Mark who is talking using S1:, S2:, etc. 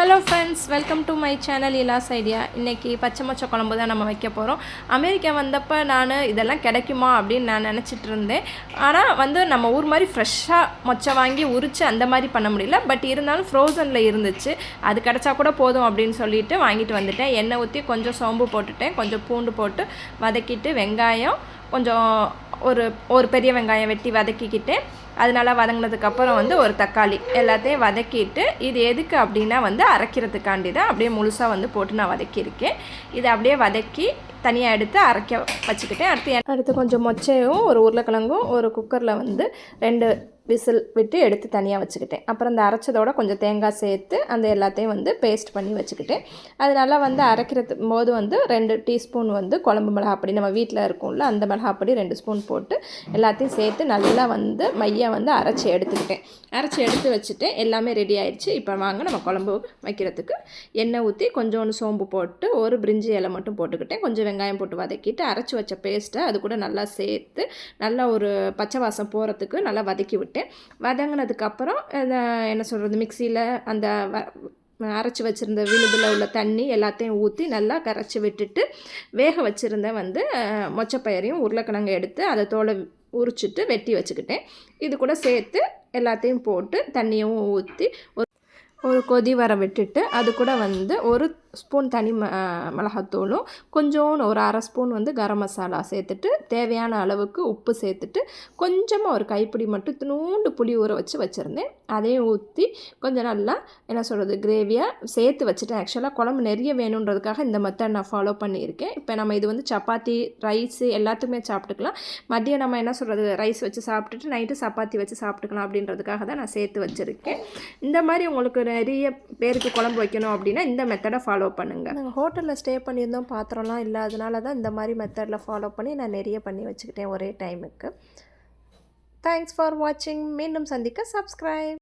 S1: Hello friends welcome to my channel இலாஸ் idea இன்றைக்கி பச்சை மொச்சை குழம்பு தான் நம்ம வைக்க போகிறோம் அமெரிக்கா வந்தப்போ நான் இதெல்லாம் கிடைக்குமா அப்படின்னு நான் நினச்சிட்டு இருந்தேன். ஆனால் வந்து நம்ம ஊர் மாதிரி ஃப்ரெஷ்ஷாக மொச்சை வாங்கி உரித்து அந்த மாதிரி பண்ண முடியல. பட் இருந்தாலும் ஃப்ரோசனில் இருந்துச்சு. அது கிடச்சா கூட போதும் அப்படின்னு சொல்லிட்டு வாங்கிட்டு வந்துட்டேன். எண்ணெய் ஊற்றி கொஞ்சம் சோம்பு போட்டுட்டேன். கொஞ்சம் பூண்டு போட்டு வதக்கிட்டு வெங்காயம் கொஞ்சம் ஒரு ஒரு பெரிய வெங்காயம் வெட்டி வதக்கிக்கிட்டு அது நல்லா வதங்கினதுக்கப்புறம் வந்து ஒரு தக்காளி எல்லாத்தையும் வதக்கிட்டு இது எதுக்கு அப்படின்னா வந்து அரைக்கிறதுக்காண்டி தான் அப்படியே முழுசாக வந்து போட்டு நான் வதக்கியிருக்கேன். இதை அப்படியே வதக்கி தனியாக எடுத்து அரைக்க வச்சுக்கிட்டேன். அடுத்து அடுத்து கொஞ்சம் மொச்சையும் ஒரு உருளைக்கிழங்கும் ஒரு குக்கரில் வந்து ரெண்டு விசில் விட்டு எடுத்து தனியாக வச்சுக்கிட்டேன். அப்புறம் இந்த அரைச்சதோட கொஞ்சம் தேங்காய் சேர்த்து அந்த எல்லாத்தையும் வந்து பேஸ்ட் பண்ணி வச்சுக்கிட்டேன். அது நல்லா வந்து அரைக்கிறது போது வந்து ரெண்டு டீஸ்பூன் வந்து குழம்பு மிளகாப்பொடி. நம்ம வீட்டில் இருக்கும்ல அந்த மிளகாப்பொடி ரெண்டு ஸ்பூன் போட்டு எல்லாத்தையும் சேர்த்து நல்லா வந்து மையம் வந்து அரைச்சி எடுத்துக்கிட்டேன். அரைச்சி எடுத்து வச்சுட்டு எல்லாமே ரெடி ஆயிடுச்சு. இப்போ வாங்க நம்ம குழம்பு வைக்கிறதுக்கு எண்ணெய் ஊற்றி கொஞ்சோண்டு சோம்பு போட்டு ஒரு பிரிஞ்சி இலை மட்டும் போட்டுக்கிட்டேன். கொஞ்சம் வெங்காயம் போட்டு வதக்கிட்டு அரைச்சி வச்ச பேஸ்ட்டை அது கூட நல்லா சேர்த்து நல்லா ஒரு பச்சை வாசம் போகிறதுக்கு நல்லா வதக்கி விட்டேன். வதங்கினதுக்கப்புறம் என்ன சொல்கிறது மிக்சியில் அந்த வ அரைச்சி வச்சுருந்த விழுதில் உள்ள தண்ணி எல்லாத்தையும் ஊற்றி நல்லா கரைச்சி விட்டுட்டு வேக வச்சுருந்த வந்து அஹ், மொச்சப்பயிரையும் உருளைக்கிழங்கு எடுத்து அதை தோலை உரிச்சிட்டு வெட்டி வச்சுக்கிட்டேன். இது கூட சேர்த்து எல்லாத்தையும் போட்டு தண்ணியும் ஊற்றி ஒரு கொதி வர விட்டுட்டு அது கூட வந்து ஒரு ஸ்பூன் தனி ம மிளகாத்தூளும் கொஞ்சோன்னு ஒரு அரை ஸ்பூன் வந்து கரம் மசாலா சேர்த்துட்டு தேவையான அளவுக்கு உப்பு சேர்த்துட்டு கொஞ்சமாக ஒரு கைப்பிடி மட்டும் தினூண்டு புளி ஊற வச்சு வச்சுருந்தேன். அதையும் ஊற்றி கொஞ்சம் நல்லா என்ன சொல்கிறது கிரேவியாக சேர்த்து வச்சுட்டேன். ஆக்சுவலாக குழம்பு நிறைய வேணுன்றதுக்காக இந்த மெத்தட் நான் ஃபாலோ பண்ணியிருக்கேன். இப்போ நம்ம இது வந்து சப்பாத்தி ரைஸு எல்லாத்துக்குமே சாப்பிட்டுக்கலாம். மதியம் நம்ம என்ன சொல்கிறது ரைஸ் வச்சு சாப்பிட்டுட்டு நைட்டு சப்பாத்தி வச்சு சாப்பிட்டுக்கலாம் அப்படின்றதுக்காக தான் நான் சேர்த்து வச்சுருக்கேன். இந்த மாதிரி உங்களுக்கு நிறைய பேருக்கு குழம்பு வைக்கணும் அப்படின்னா இந்த மெத்தடை ஃபாலோ பண்ணுங்கள் நாங்கள் ஹோட்டலில் ஸ்டே பண்ணியிருந்தோம் பாத்திரம்லாம் இல்லாதனால தான் இந்த மாதிரி மெத்தடில் ஃபாலோ பண்ணி நான் நிறைய பண்ணி வச்சுக்கிட்டேன் ஒரே டைமுக்கு தேங்க்ஸ் ஃபார் வாட்சிங் மீண்டும் சந்திக்க சப்ஸ்கிரைப்